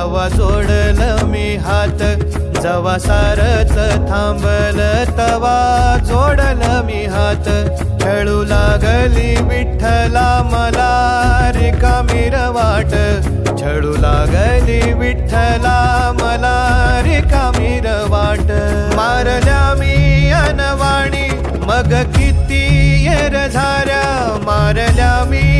जवा जोडल मी हात जवा सारच थांबल तवा. जोडल मी हात खेळू लागली विठ्ठला मला. रिकामी वाट छळू लागली विठ्ठला मला. रिकामी वाट मारल्या मी अनवाणी. मग किती येर झाऱ्या मारल्या मी